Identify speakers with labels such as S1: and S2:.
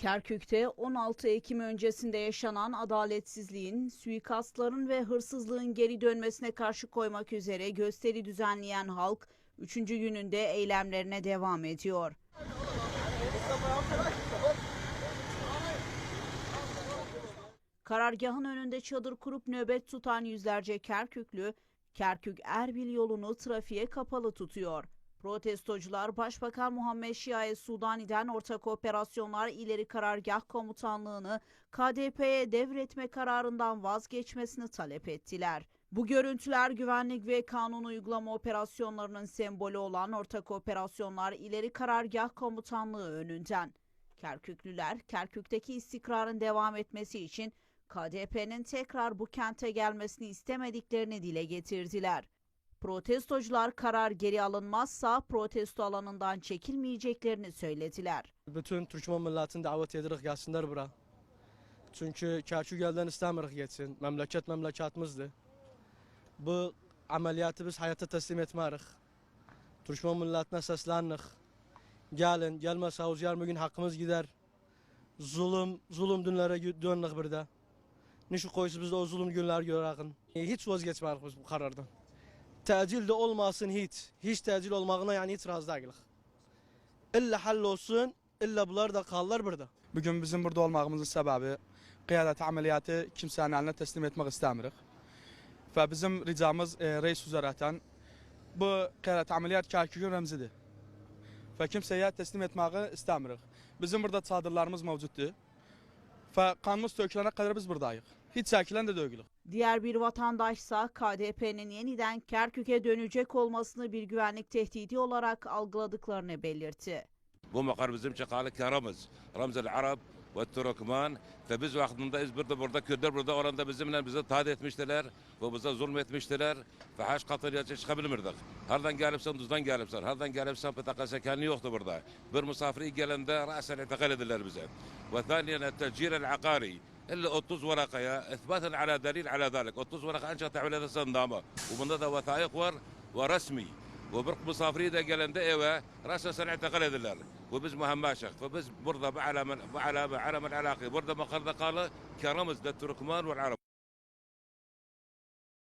S1: Kerkük'te 16 Ekim öncesinde yaşanan adaletsizliğin, suikastların ve hırsızlığın geri dönmesine karşı koymak üzere gösteri düzenleyen halk 3. gününde eylemlerine devam ediyor. Karargahın önünde çadır kurup nöbet tutan yüzlerce Kerküklü, Kerkük-Erbil yolunu trafiğe kapalı tutuyor. Protestocular Başbakan Muhammed Şia'ya Sudani'den ortak operasyonlar ileri karargah komutanlığını KDP'ye devretme kararından vazgeçmesini talep ettiler. Bu görüntüler güvenlik ve kanun uygulama operasyonlarının sembolü olan ortak operasyonlar ileri karargah komutanlığı önünden. Kerküklüler Kerkük'teki istikrarın devam etmesi için KDP'nin tekrar bu kente gelmesini istemediklerini dile getirdiler. Protestocular karar geri alınmazsa protesto alanından çekilmeyeceklerini söylediler.
S2: Bütün Türkmen milletini davet edirik gelsinler bura. Çünkü Kerkük elden istemirik geçsin. Memleket memleketimizdi. Bu ameliyatı biz hayata teslim etmerik. Türkmen milletine seslendik. Gelin, gelmezse o yarın gün hakkımız gider. Zulüm, zulüm dünlere döndük bir de. Nişi koysa biz de o zulüm günler görekin. Hiç vazgeçmedik bu karardan. Təcil de olmasın hiç. Hiç təcil olmağına yani itiraz değiliz. İlla hallolsun, illa bunlar da kalırlar burada.
S3: Bugün bizim burada olmağımızın sebebi kıyadet ameliyatı kimsenin eline teslim etmek istemirik. Ve bizim ricamız e, reis üzereten bu kıyadet ameliyat Kerkük'ün remzidir. Ve kimseye teslim etmeyi istemirik. Bizim burada çadırlarımız mevcuttu. Ve kanımız tökülene kadar biz buradayız hiç çəkiləndə deyil.
S1: Diğer bir vatandaşsa KDP'nin yeniden Kerkük'e dönecek olmasını bir güvenlik tehdidi olarak algıladıklarını belirtti.
S4: Bu makar bizim çakalık ya Ramız. Ramzel Arab ve Türkmen. Ve biz vaktinde İzmir'de burada Kürtler burada oranda bizimle bize taat etmiştiler ve bize zulm zulmetmiştiler. Ve haş katıl yaşayabilmirdik. Hardan gelipsen düzden gelipsen, hardan gelipsen PTKS kendi yoktu burada. Bir misafir gelende rasen etekal edildiler bize. Ve thaniyen el-tecir el-akari. إلا اطز ورقة إثباتا على دليل على ذلك. اطز ورقة أنشأت هذا الصندامه ومنضده وثائق ور ورسمي. وبرق مصافري دا قال أيوه راسا سنع هذا الله وبز مهماشخ فبز برضه بعلى من بعلى بعلى من علاقي. برضه مقرضه قال كرمز للتركمان والعرب.